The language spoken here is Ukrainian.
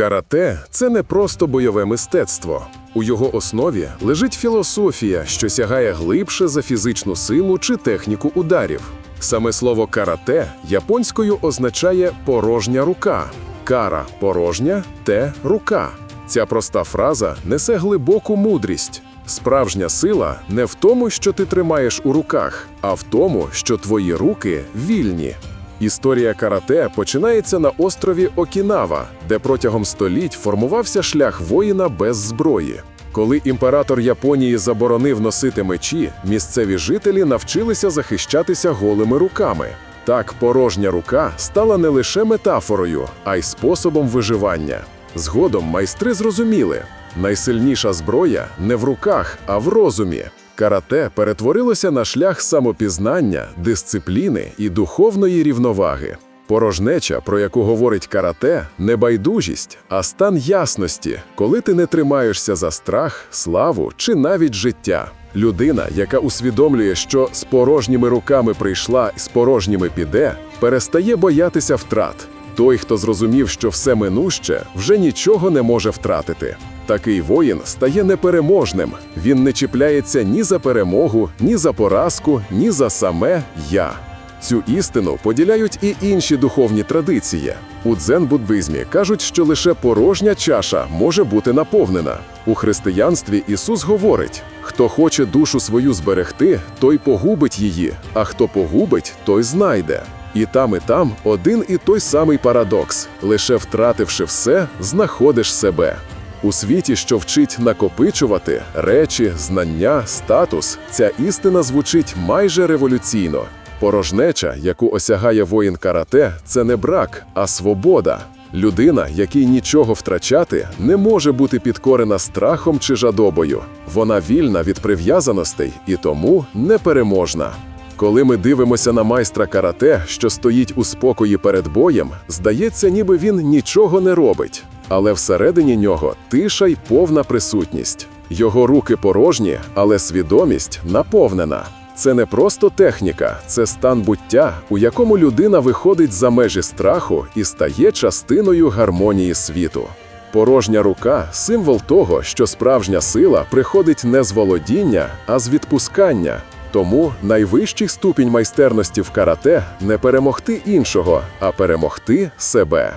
Карате це не просто бойове мистецтво. У його основі лежить філософія, що сягає глибше за фізичну силу чи техніку ударів. Саме слово карате японською означає порожня рука. Кара порожня, те рука. Ця проста фраза несе глибоку мудрість. Справжня сила не в тому, що ти тримаєш у руках, а в тому, що твої руки вільні. Історія карате починається на острові Окінава, де протягом століть формувався шлях воїна без зброї. Коли імператор Японії заборонив носити мечі, місцеві жителі навчилися захищатися голими руками. Так, порожня рука стала не лише метафорою, а й способом виживання. Згодом майстри зрозуміли, найсильніша зброя не в руках, а в розумі. Карате перетворилося на шлях самопізнання, дисципліни і духовної рівноваги. Порожнеча, про яку говорить карате, не байдужість, а стан ясності, коли ти не тримаєшся за страх, славу чи навіть життя. Людина, яка усвідомлює, що з порожніми руками прийшла і з порожніми піде, перестає боятися втрат. Той, хто зрозумів, що все минуще, вже нічого не може втратити. Такий воїн стає непереможним. Він не чіпляється ні за перемогу, ні за поразку, ні за саме я. Цю істину поділяють і інші духовні традиції. У дзен-буддизмі кажуть, що лише порожня чаша може бути наповнена. У християнстві Ісус говорить: хто хоче душу свою зберегти, той погубить її, а хто погубить, той знайде. І там, і там один і той самий парадокс: лише втративши все, знаходиш себе. У світі, що вчить накопичувати речі, знання, статус, ця істина звучить майже революційно. Порожнеча, яку осягає воїн карате, це не брак, а свобода. Людина, якій нічого втрачати, не може бути підкорена страхом чи жадобою. Вона вільна від прив'язаностей і тому непереможна. Коли ми дивимося на майстра карате, що стоїть у спокої перед боєм, здається, ніби він нічого не робить. Але всередині нього тиша й повна присутність. Його руки порожні, але свідомість наповнена. Це не просто техніка, це стан буття, у якому людина виходить за межі страху і стає частиною гармонії світу. Порожня рука символ того, що справжня сила приходить не з володіння, а з відпускання. Тому найвищий ступінь майстерності в карате не перемогти іншого, а перемогти себе.